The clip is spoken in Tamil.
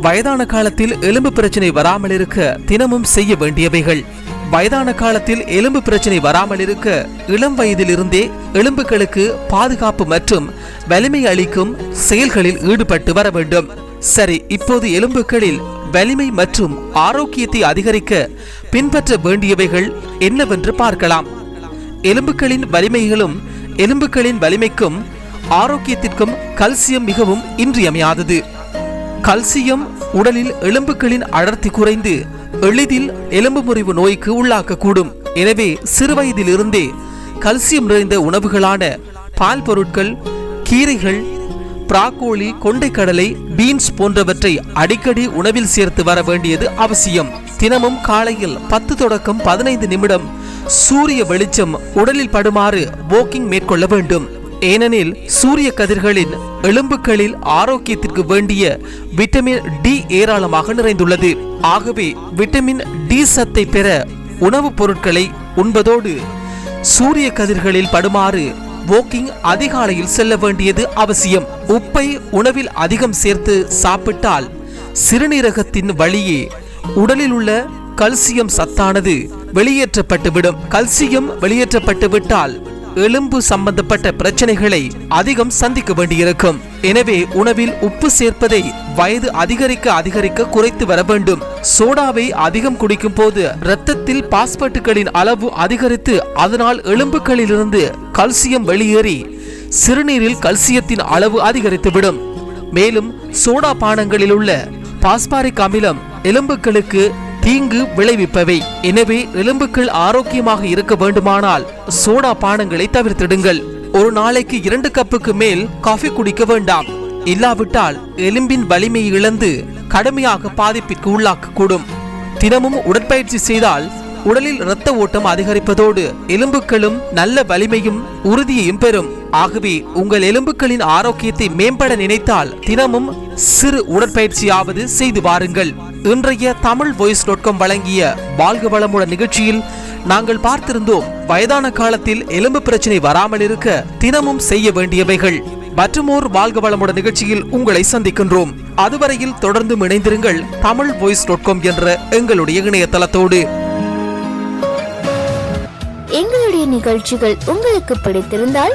வயதான காலத்தில் எலும்பு பிரச்சனை வராமல் இருக்க தினமும் செய்ய வேண்டியவைகள். வயதான காலத்தில் எலும்பு பிரச்சனை வராமல் இருக்க இளம் வயதிலிருந்தே எலும்புகளுக்கு பாதுகாப்பு மற்றும் வலிமை அளிக்கும் செயல்களில் ஈடுபட்டு வர வேண்டும். சரி இப்போது எலும்புகளில் வலிமை மற்றும் ஆரோக்கியத்தை அதிகரிக்க பின்பற்ற வேண்டியவைகள் என்னவென்று பார்க்கலாம். எலும்புகளின் வலிமைகளும் எலும்புகளின் வலிமைக்கும் ஆரோக்கியத்திற்கும் கல்சியம் மிகவும் இன்றியமையாதது. கல்சியம் உடலில் எலும்புகளின் அடர்த்தி குறைந்து எளிதில் எலும்பு முறிவு நோய்க்கு உள்ளாக்கக்கூடும். எனவே சிறுவயதிலிருந்தே கல்சியம் நிறைந்த உணவுகளான பால் பொருட்கள் கீரைகள் பிராக்கோலி கொண்டைக்கடலை பீன்ஸ் போன்றவற்றை அடிக்கடி உணவில் சேர்த்து வர வேண்டியது அவசியம். தினமும் காலையில் பத்து தொடக்கம் பதினைந்து நிமிடம் சூரிய வெளிச்சம் உடலில் படுமாறு வாக்கிங் மேற்கொள்ள வேண்டும். ஏனெனில் சூரிய கதிர்களின் எலும்புகளில் ஆரோக்கியத்திற்கு வேண்டிய விட்டமின் டி ஏராளமாக நிறைந்துள்ளது. ஆகவே விட்டமின் டி சத்தை பெற உணவுப் பொருட்களை உண்பதோடு சூரிய கதிர்களில் படுமாறு வாக்கிங் அதிகாலையில் செல்ல வேண்டியது அவசியம். உப்பை உணவில் அதிகம் சேர்த்து சாப்பிட்டால் சிறுநீரகத்தின் வழியே உடலில் உள்ள கல்சியம் சத்தானது வெளியேற்றப்பட்டுவிடும். கல்சியம் வெளியேற்றப்பட்டு விட்டால் எலும்பு சம்பந்தப்பட்ட பிரச்சனைகளை அதிகம் சந்திக்க வேண்டியிருக்கும். எனவே உணவில் உப்பு சேர்ப்பதை வயது அதிகரிக்க அதிகரிக்க குறைத்து வர வேண்டும். சோடாவை அதிகம் குடிக்கும் போது இரத்தத்தில் பாஸ்பேட்டுகளின் அளவு அதிகரித்து அதனால் எலும்புகளிலிருந்து கல்சியம் வெளியேறி சிறுநீரில் கல்சியத்தின் அளவு அதிகரித்துவிடும். மேலும் சோடா பானங்களில் உள்ள பாஸ்பாரிக் அமிலம் எலும்புகளுக்கு தீங்கு விளைவிப்பவை. எனவே எலும்புகள் ஆரோக்கியமாக இருக்க வேண்டுமானால் சோடா பானங்களை தவிர்த்திடுங்கள். ஒரு நாளைக்கு இரண்டு கப்புக்கு மேல் காஃபி குடிக்க வேண்டாம். இல்லாவிட்டால் எலும்பின் வலிமையை இழந்து கடுமையாக பாதிப்பிற்கு உள்ளாக்கக்கூடும். தினமும் உடற்பயிற்சி செய்தால் உடலில் இரத்த ஓட்டம் அதிகரிப்பதோடு எலும்புகளும் நல்ல வலிமையும் உறுதியையும் பெறும். ஆகவே உங்கள் எலும்புகளின் ஆரோக்கியத்தை மேம்பட நினைத்தால் தினமும் சிறு உடற்பயிற்சியாவது செய்து வாருங்கள். இன்றைய தமிழ் வாய்ஸ் டாட் காம் வழங்கிய வாழ்க வளமுடன் நிகழ்ச்சியில் நாங்கள் பார்த்திருந்தோம் வயதான காலத்தில் எலும்பு பிரச்சனை வராமல் இருக்க தினமும் செய்ய வேண்டியவைகள். மற்றுமோர் வாழ்க வளமுடன் நிகழ்ச்சியில் உங்களை சந்திக்கின்றோம். அதுவரையில் தொடர்ந்து இணைந்திருங்கள் தமிழ் வாய்ஸ் டாட் காம் என்ற எங்களுடைய இணையதளத்தோடு. எங்களுடைய நிகழ்ச்சிகள் உங்களுக்கு பிடித்திருந்தால்